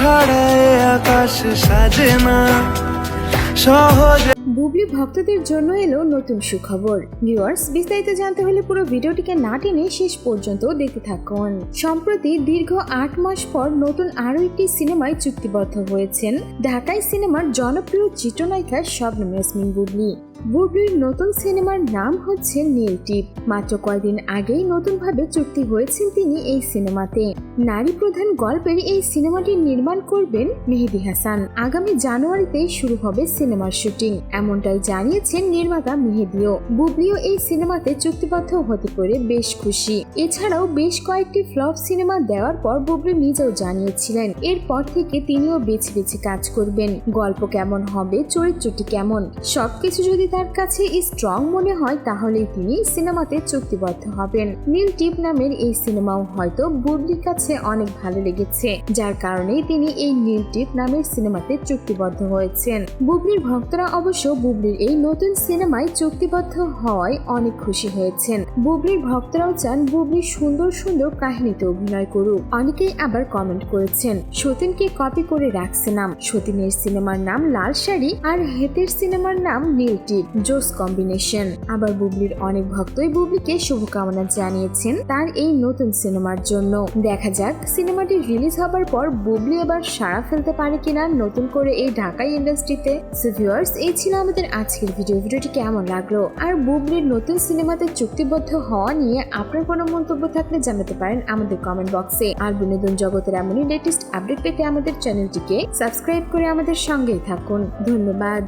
ছাড়া এ আকাশ সাজে না। সহজে বুবলি ভক্তদের জন্য এলো নতুন সুখবর। ভিউয়ার্স, বিস্তারিত জানতে হলে পুরো ভিডিওটিকে না টেনে শেষ পর্যন্ত দেখতে থাকুন। সম্প্রতি দীর্ঘ আট মাস পর নতুন আরও একটি সিনেমায় চুক্তিবদ্ধ হয়েছেন ঢাকাই সিনেমার জনপ্রিয় চিত্রনায়িকা শবনম ইয়াসমিন বুবলি। বুবলির নতুন সিনেমার নাম হচ্ছে নীল টিপ। মাত্র কয়েকদিন আগেই নতুনভাবে চুক্তি হয়েছেন তিনি এই সিনেমাতে। নারী প্রধান গল্পের এই সিনেমাটি নির্মাণ করবেন মেহেদি হাসান। আগামী জানুয়ারিতে শুরু হবে সিনেমার শুটিং। এমনটাই জানিয়েছেন নির্মাতা মেহেদিও। বুবলিও এই সিনেমাতে চুক্তিবদ্ধ হতে পেরে বেশ খুশি। এছাড়াও বেশ কয়েকটি ফ্লপ সিনেমা দেওয়ার পর বুবলি নিজেও জানিয়েছিলেন, এরপর থেকে তিনিও বেছে বেছে কাজ করবেন। গল্প কেমন হবে? চরিত্রটি কেমন? সবকিছু যদি তার কাছে স্ট্রং মনে হয়, তাহলেই তিনি সিনেমাতে চুক্তিবদ্ধ হবেন। নীল টিপ নামের এই সিনেমাও হয়তো বুবলির কাছে অনেক ভালো লেগেছে, যার কারণেই তিনি এই নীল টিপ নামের সিনেমাতে চুক্তিবদ্ধ হয়েছেন। বুবলির ভক্তরা অবশ্য বুবলির এই নতুন সিনেমায় চুক্তিবদ্ধ হওয়ায় অনেক খুশি হয়েছেন। বুবলির ভক্তরাও চান বুবলি সুন্দর সুন্দর কাহিনীতে অভিনয় করুক। অনেকেই আবার কমেন্ট করেছেন, সতীনকে কপি করে রাখছে নাম। সতীনের সিনেমার নাম লাল শাড়ি আর হেতের সিনেমার নাম নীল টিপ জোস কম্বিনেশন। আবার বুবলির অনেক ভক্তই বুবলিকে শুভকামনা জানিয়েছেন তার এই নতুন সিনেমার জন্য। দেখা যাক, সিনেমাটি রিলিজ হবার পর বুবলি এবার সাড়া ফেলতে পারে কিনা নতুন করে এই ঢাকাই ইন্ডাস্ট্রিতে। সো ভিউয়ার্স এই ছিল আমাদের আজকের ভিডিও ভিডিওটি কেমন লাগল? আর বুবলির নতুন সিনেমাতে চুক্তিবদ্ধ হওয়া নিয়ে আপনার কোনো মন্তব্য থাকলে জানাতে পারেন আমাদের কমেন্ট বক্সে আর বিনোদন জগতের এমনই লেটেস্ট আপডেট পেতে আমাদের চ্যানেলটিকে সাবস্ক্রাইব করে আমাদের সঙ্গেই থাকুন। ধন্যবাদ।